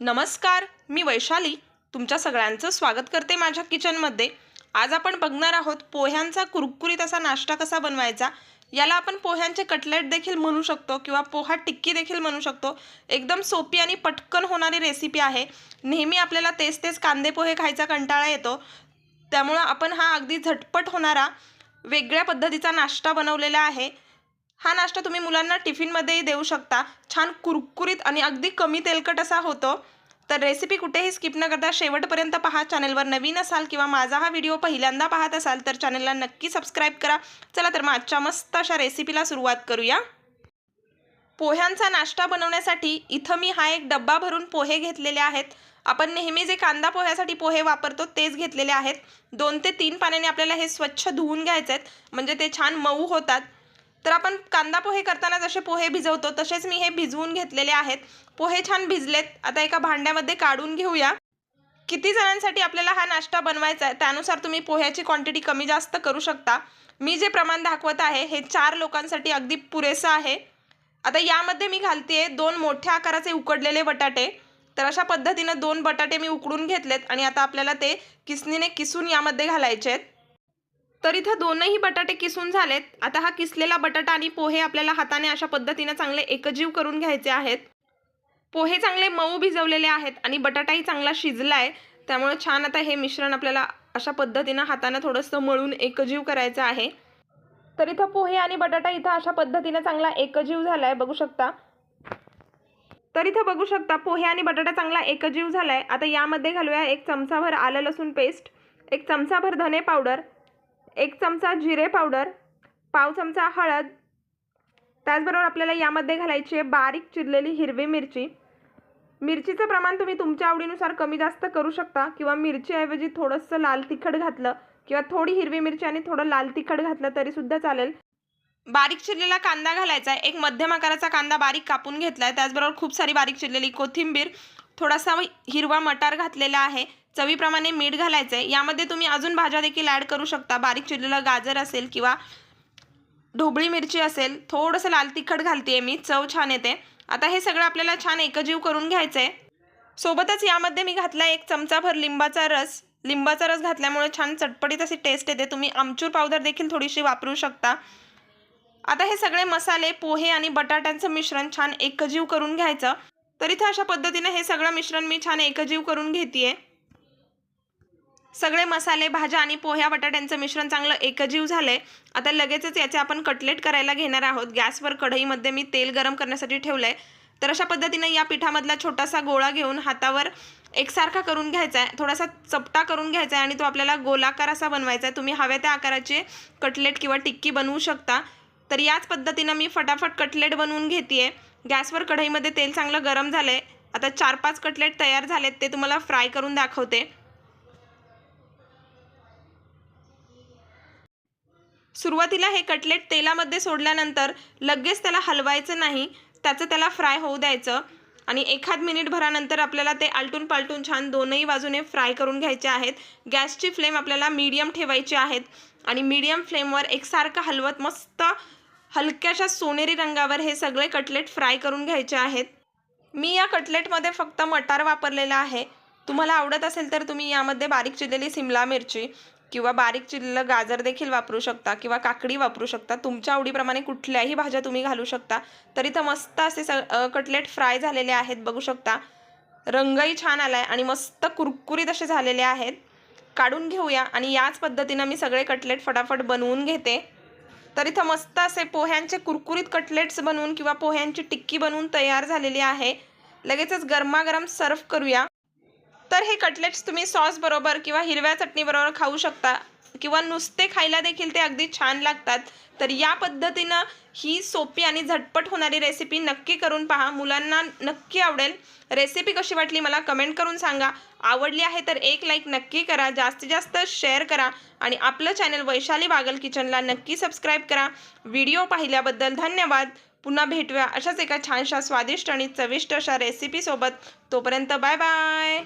नमस्कार मी वैशाली. तुमच्या सगळ्यांचं स्वागत करते माझ्या किचनमध्ये. आज आपण बघणार आहोत पोह्यांचा कुरकुरीत असा नाश्ता कसा बनवायचा याला आपण पोह्यांचे कटलेट देखील म्हणू शकतो किंवा पोहा टिक्की देखील म्हणू शकतो. एकदम सोपी आणि पटकन होणारी रेसिपी आहे. नेहमी आपल्याला तेच तेच कांदे पोहे खायचा कंटाळा येतो. त्यामुळं आपण हा अगदी झटपट होणारा वेगळ्या पद्धतीचा नाश्ता बनवलेला आहे. हा नाश्ता तुम्ही मुलांना टिफिनमध्येही देऊ शकता. छान कुरकुरीत आणि अगदी कमी तेलकट असा होतो. तर रेसिपी कुठेही स्किप न करता शेवटपर्यंत पहा. चॅनलवर नवीन असाल किंवा माझा हा व्हिडिओ पहिल्यांदा पाहत असाल तर चॅनलला नक्की सबस्क्राईब करा. चला तर मग आजच्या मस्त अशा रेसिपीला सुरुवात करूया. पोह्यांचा नाश्ता बनवण्यासाठी इथं मी हा एक डब्बा भरून पोहे घेतलेले आहेत. आपण नेहमी जे कांदा पोह्यासाठी पोहे वापरतो तेच घेतलेले आहेत. दोन ते तीन पाण्याने आपल्याला हे स्वच्छ धुवून घ्यायचे आहेत म्हणजे ते छान मऊ होतात. तर आपण कांदा पोहे करताना जसे पोहे भिजवतो तसेच मी हे भिजवून घेतलेले आहेत. पोहे छान भिजलेत. आता एका भांड्यामध्ये काढून घेऊया. किती जणांसाठी आपल्याला हा नाश्ता बनवायचा आहे त्यानुसार तुम्ही पोह्याची क्वांटिटी कमी जास्त करू शकता. मी जे प्रमाण दाखवत आहे हे चार लोकांसाठी अगदी पुरेसं आहे. आता यामध्ये मी घालते दोन मोठ्या आकाराचे उकडलेले बटाटे. तर अशा पद्धतीनं दोन बटाटे मी उकडून घेतलेत आणि आता आपल्याला ते किसनीने किसून यामध्ये घालायचे आहेत. तर इथं दोनही बटाटे किसून झालेत. आता हा किसलेला बटाटा आणि पोहे आपल्याला हाताने अशा पद्धतीनं चांगले एकजीव करून घ्यायचे आहेत. पोहे चांगले मऊ भिजवलेले आहेत आणि बटाटाही चांगला शिजला आहे त्यामुळे छान आता हे मिश्रण आपल्याला अशा पद्धतीनं हातानं थोडंसं मळून एकजीव करायचं आहे. तर इथं पोहे आणि बटाटा इथं अशा पद्धतीनं चांगला एकजीव झाला आहे बघू शकता. तर इथं बघू शकता पोहे आणि बटाटा चांगला एकजीव झाला आहे आता यामध्ये घालूया एक चमचाभर आलं लसूण पेस्ट एक चमचाभर धने पावडर एक चमचा जिरे पावडर पाव चमचा हळद त्याचबरोबर आपल्याला यामध्ये घालायची आहे बारीक चिरलेली हिरवी मिरची. मिरचीचं प्रमाण तुम्ही तुमच्या आवडीनुसार कमी जास्त करू शकता किंवा मिरचीऐवजी थोडंसं लाल तिखट घातलं किंवा थोडी हिरवी मिरची आणि थोडं लाल तिखट घातलं तरीसुद्धा चालेल. बारीक चिरलेला कांदा घालायचा आहे. एक मध्यम आकाराचा कांदा बारीक कापून घेतला आहे त्याचबरोबर खूप सारी बारीक चिरलेली कोथिंबीर थोडासा हिरवा मटार घातलेला आहे. चवीप्रमाणे मीठ घालायचं आहे यामध्ये तुम्ही अजून भाज्या देखील ॲड करू शकता. बारीक चिरलेलं गाजर असेल किंवा ढोबळी मिरची असेल थोडंसं लाल तिखट घालते आहे मी चव छान येते. आता हे सगळं आपल्याला छान एकजीव करून घ्यायचं आहे सोबतच यामध्ये मी घातला एक चमचाभर लिंबाचा रस. लिंबाचा रस घातल्यामुळे छान चटपटीत अशी टेस्ट येते. तुम्ही आमचूर पावडर देखील थोडीशी वापरू शकता. आता हे सगळे मसाले पोहे आणि बटाट्यांचं मिश्रण छान एकजीव करून घ्यायचं. तर इथं अशा पद्धतीने हे सगळं मिश्रण मी छान एकजीव करून घेते सगळे मसाले भाज्या आणि पोह्या बटाट्यांचं मिश्रण चांगलं एकजीव झालं आहे आता लगेचच याचे आपण कटलेट करायला घेणार आहोत. गॅसवर कढईमध्ये मी तेल गरम करण्यासाठी ठेवलं आहे तर अशा पद्धतीनं या पिठामधला छोटासा गोळा घेऊन हातावर एकसारखा करून घ्यायचा आहे. थोडासा चपटा करून घ्यायचा आहे आणि तो आपल्याला गोलाकार असा बनवायचा आहे. तुम्ही हव्या त्या आकाराचे कटलेट किंवा टिक्की बनवू शकता. तर याच पद्धतीनं मी फटाफट कटलेट बनवून घेते गॅसवर कढईमध्ये तेल चांगलं गरम झालं आहे आता चार पाच कटलेट तयार झालेत. ते तुम्हाला फ्राय करून दाखवते. सुरुवातीला हे कटलेट तेलामध्ये सोडल्यानंतर लगेच त्याला हलवायचं नाही त्याचं त्याला फ्राय होऊ द्यायचं आणि एखाद मिनिट भरानंतर आपल्याला ते आलटून पालटून छान दोनही बाजूने फ्राय करून घ्यायचे आहेत. गॅसची फ्लेम आपल्याला मीडियम ठेवायची आहेत आणि मीडियम फ्लेमवर एकसारखं हलवत मस्त हलक्याशा सोनेरी रंगावर हे सगळे कटलेट फ्राय करून घ्यायचे आहेत. मी या कटलेटमध्ये फक्त मटार वापरलेला आहे. तुम्हाला आवडत असेल तर तुम्ही यामध्ये बारीक चिरलेली सिमला मिरची किंवा बारीक चिरलेलं गाजर देखील वापरू शकता किंवा काकडी वापरू शकता. तुमच्या आवडीप्रमाणे कुठल्याही भाज्या तुम्ही घालू शकता. तर इथं मस्त असे स कटलेट फ्राय झालेले आहेत बघू शकता. रंगही छान आला आहे आणि मस्त कुरकुरीत असे झालेले आहेत. काढून घेऊया आणि याच पद्धतीनं मी सगळे कटलेट फटाफट बनवून घेते. तर इथं मस्त असे पोह्यांचे कुरकुरीत कटलेट्स बनवून किंवा पोह्यांची टिक्की बनवून तयार झालेली आहे. लगेचच गरमागरम सर्व करूया. तर हे कटलेट्स तुम्ही सॉस बरोबर किंवा हिरव्या चटणीबरोबर खाऊ शकता किंवा नुसते खायला देखील ते अगदी छान लागतात. तर या पद्धतीनं ही सोपी आणि झटपट होणारी रेसिपी नक्की करून पहा. मुलांना नक्की आवडेल. रेसिपी कशी वाटली मला कमेंट करून सांगा. आवडली आहे तर एक लाईक नक्की करा. जास्तीत जास्त शेअर करा आणि आपलं चॅनल वैशाली बागल किचनला नक्की सबस्क्राईब करा. व्हिडिओ पाहिल्याबद्दल धन्यवाद. पुन्हा भेटूया अशाच एका छानशा स्वादिष्ट आणि चविष्ट अशा रेसिपीसोबत तोपर्यंत बाय बाय